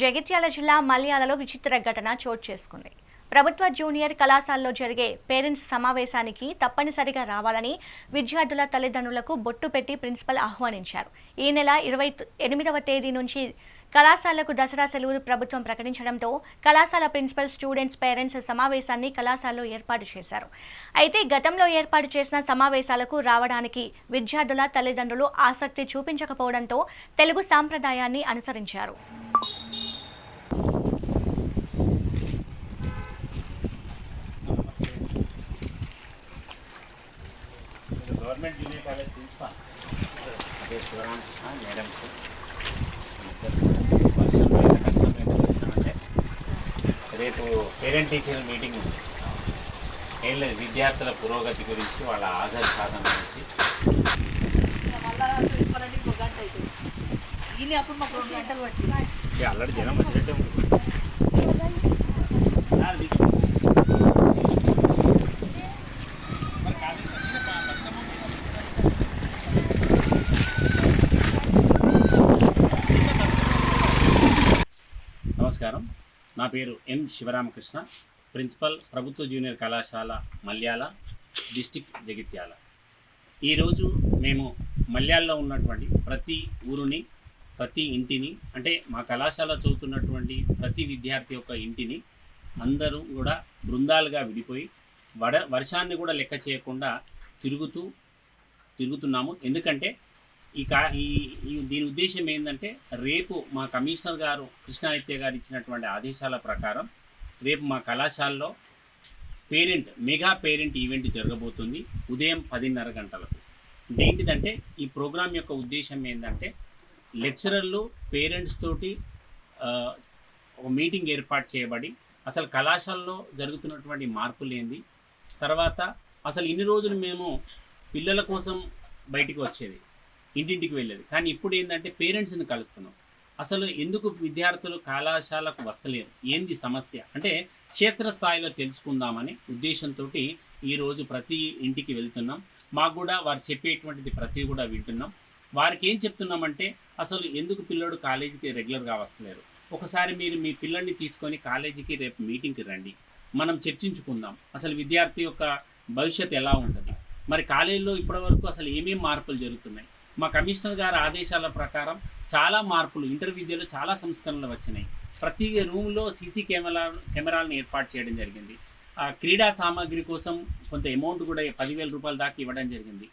జగిత్యాల జిల్లా మల్యాలలో విచిత్ర ఘటన చోటు చేసుకుంది. ప్రభుత్వ జూనియర్ కళాశాలలో జరిగే పేరెంట్స్ సమావేశానికి తప్పనిసరిగా రావాలని విద్యార్థుల తల్లిదండ్రులకు బొట్టు పెట్టి ప్రిన్సిపల్ ఆహ్వానించారు. ఈ నెల ఇరవై ఎనిమిదవ తేదీ నుంచి కళాశాలకు దసరా సెలవులు ప్రభుత్వం ప్రకటించడంతో కళాశాల ప్రిన్సిపల్ స్టూడెంట్స్ పేరెంట్స్ సమావేశాన్ని కళాశాలలో ఏర్పాటు చేశారు. అయితే గతంలో ఏర్పాటు చేసిన సమావేశాలకు రావడానికి విద్యార్థుల తల్లిదండ్రులు ఆసక్తి చూపించకపోవడంతో తెలుగు సాంప్రదాయాన్ని అనుసరించారు మీరు గవర్నమెంట్ జూనియర్ కాలేజ్ ప్రిన్సిపాల్. అదే శివరామకృష్ణ మేడం సార్. వర్షం కష్టం రేపు పేరెంట్ టీచర్ మీటింగ్ ఉంది. ఏం లేదు విద్యార్థుల పురోగతి గురించి వాళ్ళ ఆధార్ సాధన గురించి మళ్ళా చెప్పాలంటే ఇంకో గంట అవుతుంది ఈయన అప్పుడు మాకు రెండు గంటలు పట్టి ఇది అల్లడి జనం వచ్చినట్టే ఉంది అది మరి కాలేజ్ నమస్కారం. నా పేరు ఎం శివరామకృష్ణ ప్రిన్సిపల్ ప్రభుత్వ జూనియర్ కళాశాల మల్యాల డిస్టిక్ జగిత్యాల. ఈరోజు మేము మల్యాల్లో ఉన్నటువంటి ప్రతి ఊరుని ప్రతి ఇంటిని అంటే మా కళాశాల చదువుతున్నటువంటి ప్రతి విద్యార్థి యొక్క ఇంటిని అందరూ కూడా బృందాలుగా విడిపోయి వడ వర్షాన్ని కూడా లెక్క చేయకుండా తిరుగుతూ తిరుగుతున్నాము. ఎందుకంటే ఈ కా ఈ దీని ఉద్దేశం ఏంటంటే రేపు మా కమిషనర్ గారు కృష్ణాదిత్య గారు ఇచ్చినటువంటి ఆదేశాల ప్రకారం రేపు మా కళాశాలలో పేరెంట్ మెగా పేరెంట్ ఈవెంట్ జరగబోతుంది ఉదయం పదిన్నర గంటలకు. అంటే ఏంటిదంటే ఈ ప్రోగ్రాం యొక్క ఉద్దేశం ఏంటంటే లెక్చరర్లు పేరెంట్స్ తోటి ఒక మీటింగ్ ఏర్పాటు చేయబడి అసలు కళాశాలలో జరుగుతున్నటువంటి మార్పులు ఏంది? తర్వాత అసలు ఇన్ని రోజులు మేము పిల్లల కోసం బయటికి వచ్చేది. ఇంటింటికి వెళ్ళేది. కానీ ఇప్పుడు ఏంటంటే పేరెంట్స్ని కలుస్తున్నాం. అసలు ఎందుకు విద్యార్థులు కళాశాలకు వస్తలేరు? ఏంది సమస్య? అంటే క్షేత్రస్థాయిలో తెలుసుకుందామని ఉద్దేశంతో ఈరోజు ప్రతి ఇంటికి వెళ్తున్నాం. మాకు కూడా వారు చెప్పేటువంటిది ప్రతి కూడా వింటున్నాం. వారికి ఏం చెప్తున్నామంటే అసలు ఎందుకు పిల్లోడు కాలేజీకి రెగ్యులర్గా వస్తలేరు? ఒకసారి మీరు మీ పిల్లల్ని తీసుకొని కాలేజీకి రేపు మీటింగ్కి రండి. మనం చర్చించుకుందాం. అసలు విద్యార్థి యొక్క భవిష్యత్ ఎలా ఉంటుంది? మరి కాలేజీలో ఇప్పటివరకు అసలు ఏమేమి మార్పులు జరుగుతున్నాయి? మా కమిషనర్ గారి ఆదేశాల ప్రకారం చాలా మార్పులు ఇంటర్ విద్యలో చాలా సంస్కరణలు వచ్చినాయి. ప్రతి రూమ్లో సీసీ కెమెరా కెమెరాలను ఏర్పాటు చేయడం జరిగింది. ఆ క్రీడా సామాగ్రి కోసం కొంత అమౌంట్ కూడా పదివేల రూపాయల దాకా ఇవ్వడం జరిగింది.